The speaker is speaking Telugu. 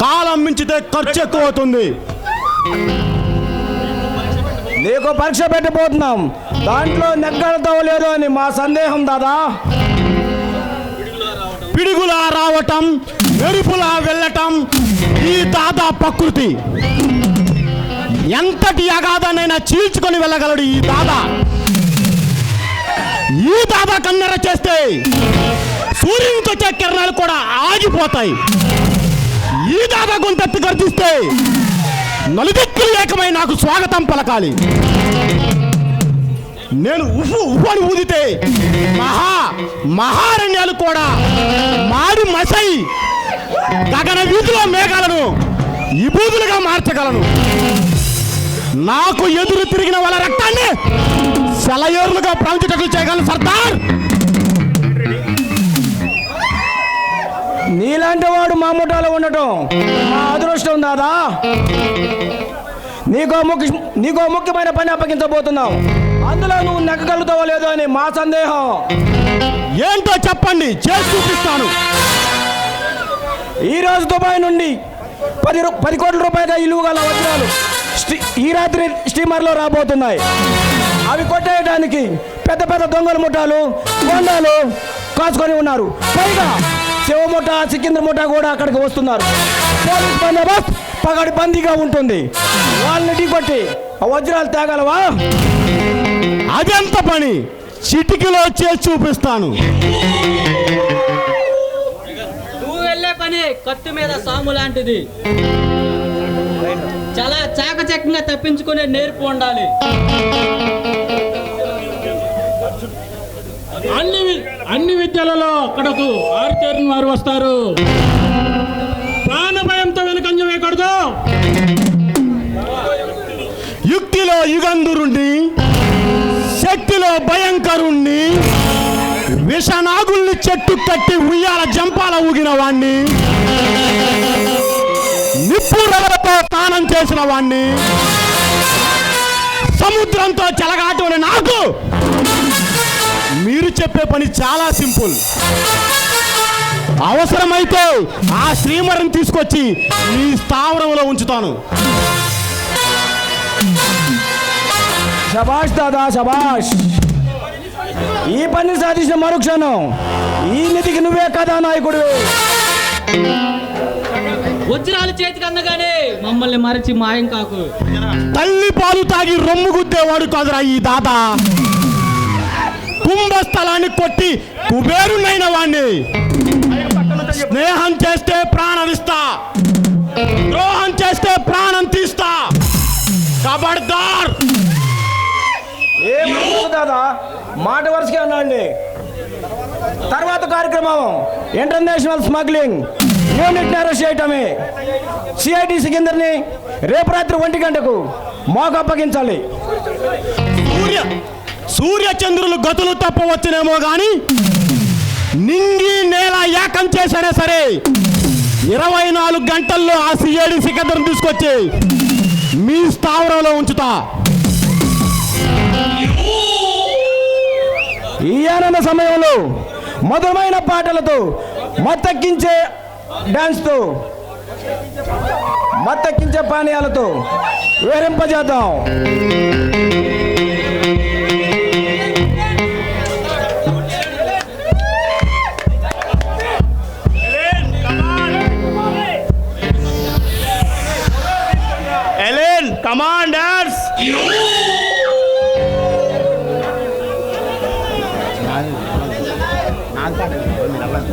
కాలం మించితే ఖర్చు ఎక్కువ అవుతుంది. నీకు పరీక్ష పెట్టబోతున్నాం. దాంట్లో నెగ్గలతో లేదు అని మా సందేహం దాదా. పిడుగులా రావటం మెరుపులా వెళ్ళటం ఈ దాదా ప్రకృతి. ఎంతటి అగాధనైనా చీల్చుకొని వెళ్ళగలడు ఈ దాదా. ఈ దాదా కన్నెర చేస్తే సూర్యునికి వచ్చే కిరణాలు కూడా ఆగిపోతాయి. ఈ దాదా గొంతెత్తి గర్జిస్తే నలుదిక్కులు ఏకమై నాకు స్వాగతం పలకాలి. నేను ఉఫు ఉఫు అని ఊదితే మహా మహారణ్యాలు కూడా మారి మసై గగన వీధిలో మేఘాలను ఇబూదులుగా మార్చగలను. నాకు ఎదురు తిరిగిన వాళ్ళ రక్తాన్ని సెలయేరులుగా ప్రవహించటట్లు చేయగలను సర్దార్. మా ముఠాలో ఉండటం. మా అదృష్టం దాదా. నీకో ముఖ్య నీకో ముఖ్యమైన పని అప్పగించబోతున్నాం. అందులో నువ్వు నెగ్గగలుగుతావో లేదో అని మా సందేహం. ఏంటో చెప్పండి చేసి చూపిస్తాను. ఈ రోజు దుబాయ్ నుండి పది పది కోట్ల రూపాయల ఇలువ గల వజ్రాలు ఈ రాత్రి స్టీమర్లో రాబోతున్నాయి. అవి కొట్టేయడానికి పెద్ద పెద్ద దొంగల ముఠాలు గొండాలు కాచుకొని ఉన్నారు. పైగా శివముఠ సికింద్రముఠ ముఠ కూడా అక్కడికి వస్తున్నారు. పోలీస్ బందోబస్త్ పగడి బందీగా ఉంటుంది. వాళ్ళని ఢీకొట్టి వజ్రాలు తేగలవా? అదంత పని? చిటికలో చేసి చూపిస్తాను. నువ్వు వెళ్ళే పని కత్తి మీద సాము లాంటిది. చాలా చాకచక్యంగా తప్పించుకునే నేర్పు ఉండాలి. అన్ని అన్ని విద్యలలో అక్కడకు ఆరితేరిన వారు వస్తారు. ప్రాణ భయంతో వెనుకంజ వేయకూడదు. యుక్తిలో యుగంధురుణ్ణి శక్తిలో భయంకరుణ్ణి విషనాగుల్ని చెట్టు కట్టి ఉయ్యాల జంపాల ఊగిన వాణ్ణి నిప్పురలతో స్నానం చేసిన వాణ్ణి సముద్రంతో చెలగాటని నా చెప్పే పని చాలా సింపుల్. అవసరమైతే ఆ శ్రీమరిని తీసుకొచ్చి మీ స్థావరంలో ఉంచుతాను. శబాష్ దాదా శబాష్ ఈ పని సాధించిన మరుక్షణం ఈ నిధికి నువ్వే కథానాయకుడివి వజ్రాలు చేతికి అందగానే మమ్మల్ని మరచి మాయం కాకు. తల్లి పాలు తాగి రొమ్ము గుద్దేవాడు కాదురా ఈ దాత కుంభస్థలాన్ని కొట్టి కుబేరునైన వాణ్ణి. స్నేహం చేస్తే ప్రాణమిస్తా ద్రోహం చేస్తే ప్రాణం తీస్తా. కబడ్దార్. దాదా? మాట వరుసగా అన్నాండి తర్వాత కార్యక్రమం. ఇంటర్నేషనల్ స్మగ్లింగ్ యూనిట్ అరెస్ట్ చేయటమే. సిఐటి సికిందర్ని రేపు రాత్రి ఒంటి గంటకు మోక అప్పగించాలి. సూర్య చంద్రులు గతులు తప్పవచ్చునేమో కానీ నింగి నేల ఏకం చేసినా సరే. ఇరవై నాలుగు గంటల్లో ఆ సిఐడి సికందరం తీసుకొచ్చి మీ స్థావరంలో ఉంచుతా. ఈ ఆనంద సమయంలో మధురమైన పాటలతో మత్తెక్కించే డాన్స్తో మత్తెక్కించే పానీయాలతో వేరింపజేద్దాం ఎలెన్ కమాండర్స్